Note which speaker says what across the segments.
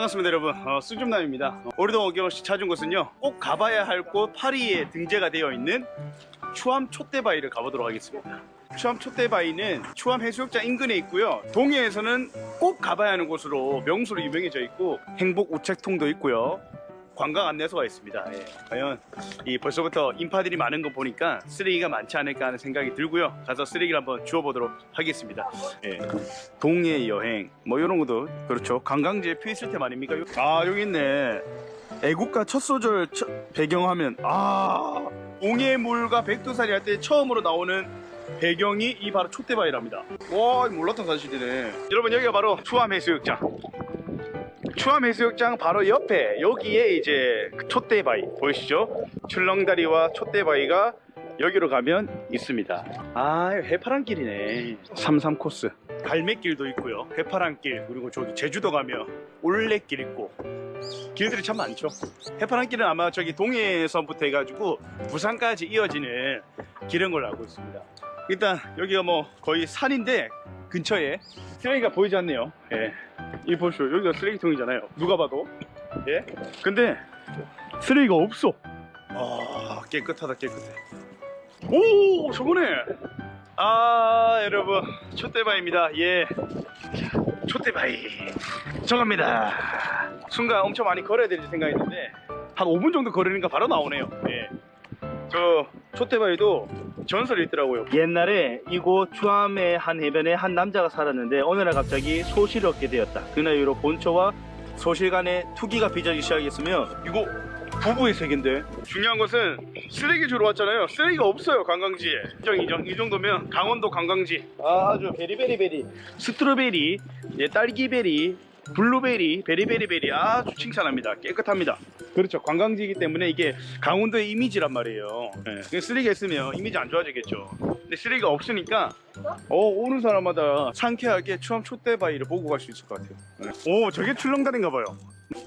Speaker 1: 반갑습니다 여러분. 어, 수줍남입니다. 어, 오늘도 어김없이 찾은 곳은요 꼭 가봐야 할 곳 파리에 등재가 되어 있는 추암 촛대바위를 가보도록 하겠습니다. 추암 촛대바위는 추암 해수욕장 인근에 있고요. 동해에서는 꼭 가봐야 하는 곳으로 명소로 유명해져 있고 행복 우체통도 있고요 관광 안내소가 있습니다. 예. 과연 이 벌써부터 인파들이 많은 거 보니까 쓰레기가 많지 않을까 하는 생각이 들고요. 가서 쓰레기를 한번 주워보도록 하겠습니다. 예. 동해 여행 뭐 이런 것도 그렇죠. 관광지에 필수템 아닙니까? 아 여기 있네. 애국가 첫 소절 첫- 배경화면. 아 동해물과 백두산이 할 때 처음으로 나오는 배경이 이 바로 촛대바위랍니다. 와 몰랐던 사실이네. 여러분 여기가 바로 추암해수욕장 추암 해수욕장 바로 옆에 여기에 이제 그 촛대바위 보이시죠? 출렁다리와 촛대바위가 여기로 가면 있습니다. 아, 이거 해파랑길이네. 삼삼 코스. 갈매길도 있고요. 해파랑길 그리고 저기 제주도 가면 올레길 있고 길들이 참 많죠. 해파랑길은 아마 저기 동해선부터 해가지고 부산까지 이어지는 길인 걸로 알고 있습니다. 일단 여기가 뭐 거의 산인데 근처에 쓰레기가 보이지 않네요. 예. 이 보시오 여기가 쓰레기통이잖아요. 누가 봐도. 예. 근데 쓰레기가 없어. 아 깨끗하다 깨끗해. 오 저거네. 아 여러분 촛대바위입니다. 예. 자, 촛대바위 정합니다. 순간 엄청 많이 걸어야 될 생각했는데 한 5분 정도 걸으니까 바로 나오네요. 예. 저 촛대바위도 전설이 있더라고요. 옛날에 이곳 추암의 한 해변에 한 남자가 살았는데 어느 날 갑자기 소실을 얻게 되었다. 그날 이후로 본초와 소실 간의 투기가 빚어지기 시작했으며 이거 부부의 세계인데 중요한 것은 쓰레기 주러 왔잖아요. 쓰레기가 없어요 관광지에. 인정 인정. 이 정도면 강원도 관광지. 아주 베리베리베리. 스트로베리, 예, 딸기베리, 블루베리, 베리베리베리 아주 칭찬합니다. 깨끗합니다. 그렇죠. 관광지이기 때문에 이게 강원도의 이미지란 말이에요. 예. 쓰레기가 있으면 이미지 안 좋아지겠죠. 근데 쓰레기가 없으니까 어, 오는 사람마다 상쾌하게 추암 촛대바위를 보고 갈 수 있을 것 같아요. 예. 오, 저게 출렁다리인가 봐요.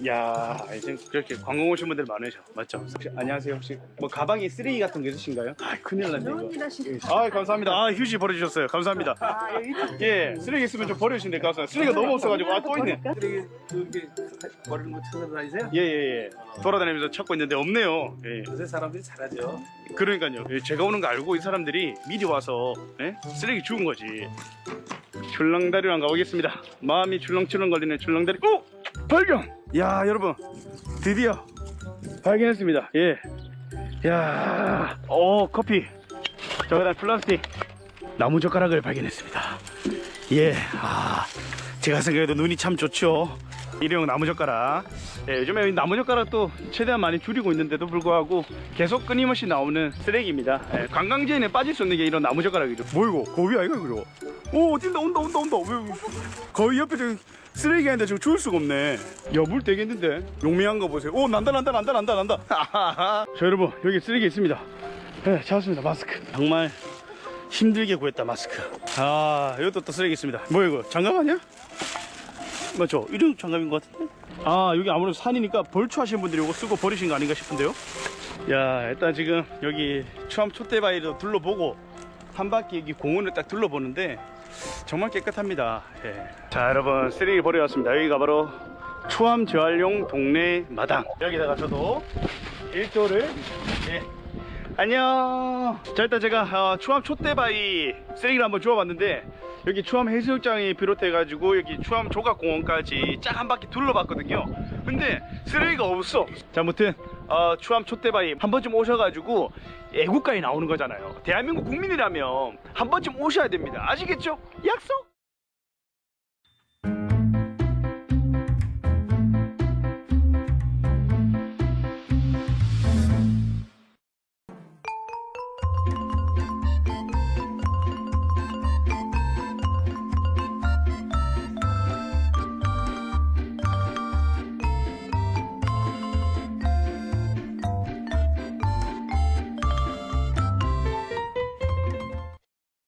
Speaker 1: 야, 이제 그렇게 관광 오신 분들 많으셔. 맞죠? 혹시, 안녕하세요. 혹시 뭐 가방에 쓰레기 같은 거 있으신가요? 아, 큰일 났네 이거.
Speaker 2: 하시네.
Speaker 1: 아, 감사합니다. 아, 휴지 버려주셨어요. 감사합니다.
Speaker 2: 아, 여기
Speaker 1: 예, 쓰레기 있으면 좀 버려주시면 될것 같습니다. 쓰레기가 너무 없어가지고 아, 또 있네.
Speaker 3: 쓰레기 그게 버리는 거 찾아다니세요?
Speaker 1: 예, 예, 예. 돌아다니면서 찾고 있는데 없네요. 예.
Speaker 3: 요새 사람들이 잘하죠.
Speaker 1: 그러니까요. 예, 제가 오는 거 알고 이 사람들이 미리 와서 예? 쓰레기 주운 거지. 출렁다리로 한번 가보겠습니다. 마음이 출렁출렁 거리는 출렁다리. 오! 발견! 야, 여러분. 드디어 발견했습니다. 예. 야, 오, 커피. 저기다 플라스틱 나무 젓가락을 발견했습니다. 예, 아, 제가 생각해도 눈이 참 좋죠. 일회용 나무젓가락. 예, 요즘에 이 나무젓가락 도 최대한 많이 줄이고 있는데도 불구하고 계속 끊임없이 나오는 쓰레기입니다. 예, 관광지에는 빠질 수 없는 게 이런 나무젓가락이죠. 뭐 이거? 고비 아이가 이거? 오, 뛴다, 온다, 온다, 온다. 왜, 왜, 거의 옆에 저 쓰레기 아닌데 지금 주울 수가 없네. 야, 물 되겠는데? 용맹한 거 보세요. 오, 난다, 난다, 난다, 난다, 난다. 자, 여러분, 여기 쓰레기 있습니다. 예, 찾았습니다. 마스크. 정말 힘들게 구했다, 마스크. 아, 이것도 또 쓰레기 있습니다. 뭐 이거? 장갑 아니야? 맞죠? 일용 장갑인 것 같은데? 아 여기 아무래도 산이니까 벌초하시는 분들이 이거 쓰고 버리신 거 아닌가 싶은데요? 야 일단 지금 여기 추암 촛대바위도 둘러보고 한 바퀴 여기 공원을 딱 둘러보는데 정말 깨끗합니다 예. 자 여러분 쓰레기 버려 왔습니다 여기가 바로 추암 재활용 동네 마당 여기다가 저도 일조를 예. 안녕. 자 일단 제가 어, 추암 촛대바위 쓰레기를 한번 주워봤는데 여기 추암 해수욕장이 비롯해가지고 여기 추암 조각공원까지 쫙 한 바퀴 둘러봤거든요. 근데 쓰레기가 없어. 자 아무튼 어, 추암 촛대바위 한 번쯤 오셔가지고 애국가에 나오는 거잖아요. 대한민국 국민이라면 한 번쯤 오셔야 됩니다. 아시겠죠? 약속.